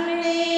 วั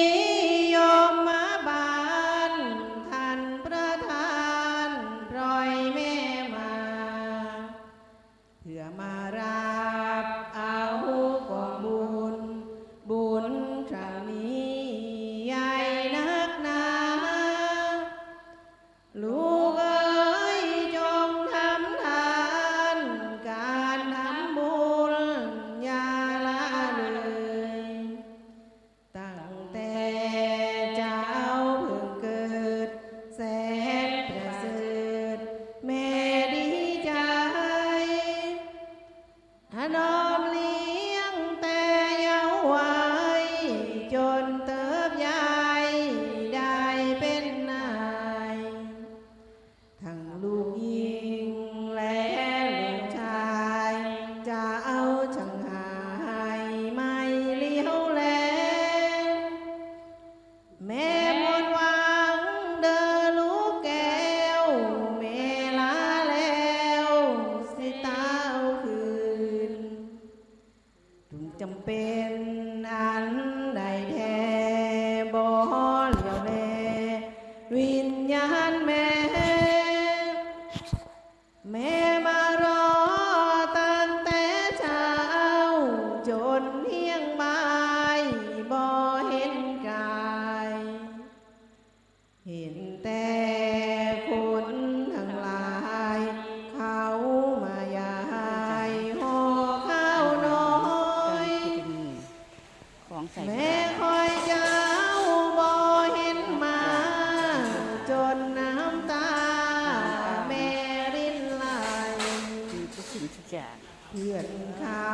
เพื่อนเขา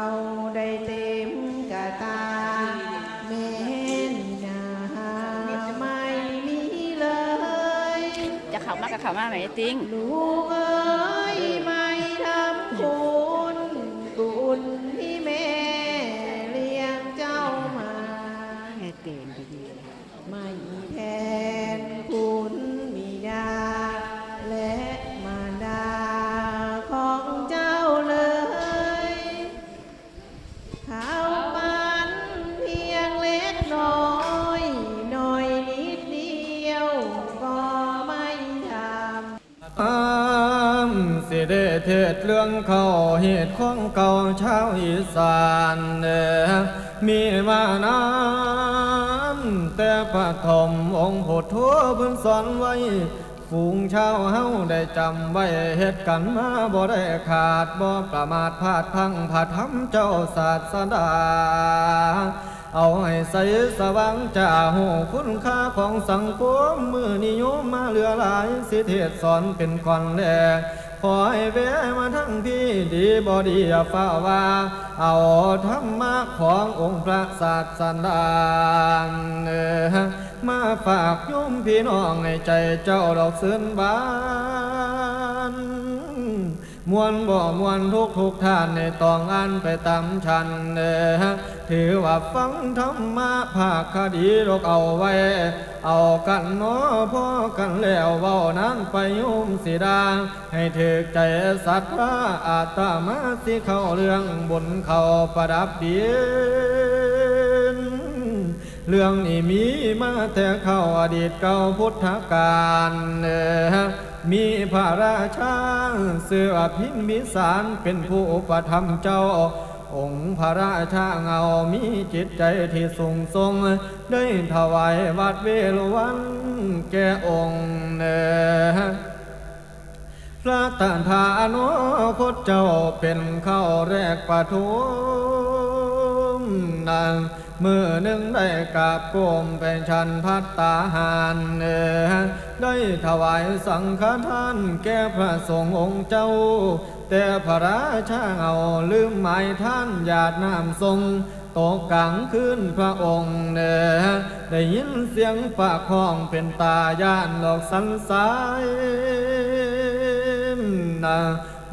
ได้เต็มกะตาแม่นี่นาไม่มีเลย จะเข้ามากับเข้ามาไหมติ้ง ลูกเอ้ย สิได้เทศเรื่องเขาเหตุของเก่าชาวอีสานเด้อมีมานานแต่ปฐมองค์โพธิ์ทั่วเพิ่นสอนไว้ฝูงชาวเฮาได้จำไว้เหตุกันมาบ่ได้ขาดบ่ประมาทพลาดพังผาทำเจ้าศาสดา เอาให้ใสสว่างจ่าหูคุณค่าของสังคมมือนิยมมาเหลือหลาย สิเทศสอนเป็นคอนแล คอยแวะมาทั้งที่ดีบอดีฟ้าว่า เอาธรรมะขององค์พระศาสดามาฝากโยมพี่น้องในใจเจ้าดอกเสือนบาน มวนบ่มวนทุกทุกท่านในตองอันไปตามฉันเนถือว่าฟังธรรมะภาคคดีลกเอาไว้ เอากันเนาะพ่อกันแล้วเว้านั้นไปยุ่มสีดา ให้ถึกใจสัตว์พระอาตมาสิเข้าเรื่องบุญเข้าประดับดี เรื่องนี้มีมาแต่เข้าอดีตเก่าพุทธกาลเออมีพระราชาเสือพิมิสารเป็นผู้อุปถัมเจ้า องค์พระราชาเงามีจิตใจที่สูงทรง ได้ถวายวัดเวฬุวันแก่องค์เนพระตานทานุคตเจ้าเป็นเข้าแรกปฐุม นางมือหนึ่งได้กราบก้มเป็นชันพัตตาหารเอได้ถวายสังฆทานแก่พระสงฆ์องค์เจ้า แต่พระราชาเอาลืมหมายท่านหยาดน้ำทรงตกกลางคืนพระองค์เนได้ยินเสียงปากห้องเป็นตาย่านหลอกสันสายนา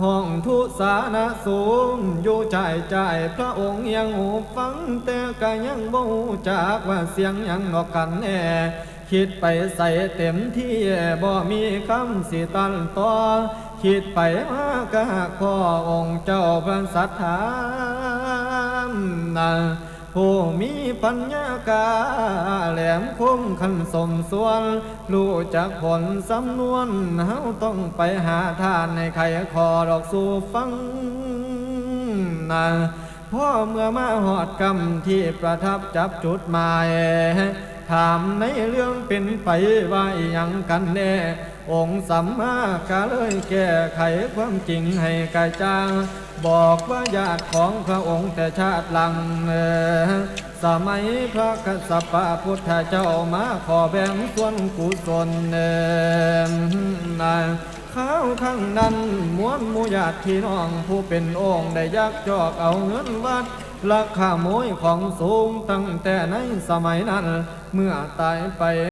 ห้องทุสานะสูงอยู่ใจใจพระองค์ยังหูฟังแต่ก็ยังบูจากว่าเสียงยังนอกกันแน่คิดไปใส่เต็มที่บ่มีคำสิตันต่อคิดไปมากะขอองค์เจ้าพระสัทธามนา ผู้มีปัญญากา แหลมคมขันสมส่วน รู้จักผลสำนวนเฮาต้องไปหาทานในใครขอดอกสู่ฟังนะพ่อเมื่อมาหอดกรรมที่ประทับจับจุดหมาย ถามในเรื่องเป็นไปว่าอหยังกันแน่ องค์สัมมากาเลยแก้ไขความจริงให้กระจ่างบอกว่าญาติของพระองค์แต่ชาติหลังเอ่อสมัยพระกษัตริย์พุทธเจ้ามาขอแบ่งส่วนกุศลเอ่อนะข้าวข้างนั้นม้วนมูญาติพี่น้องผู้เป็นองค์ได้ยักจอกเอาเงินวัดลักขโมยของสูงตั้งแต่ในสมัยนั้นเมื่อตายไป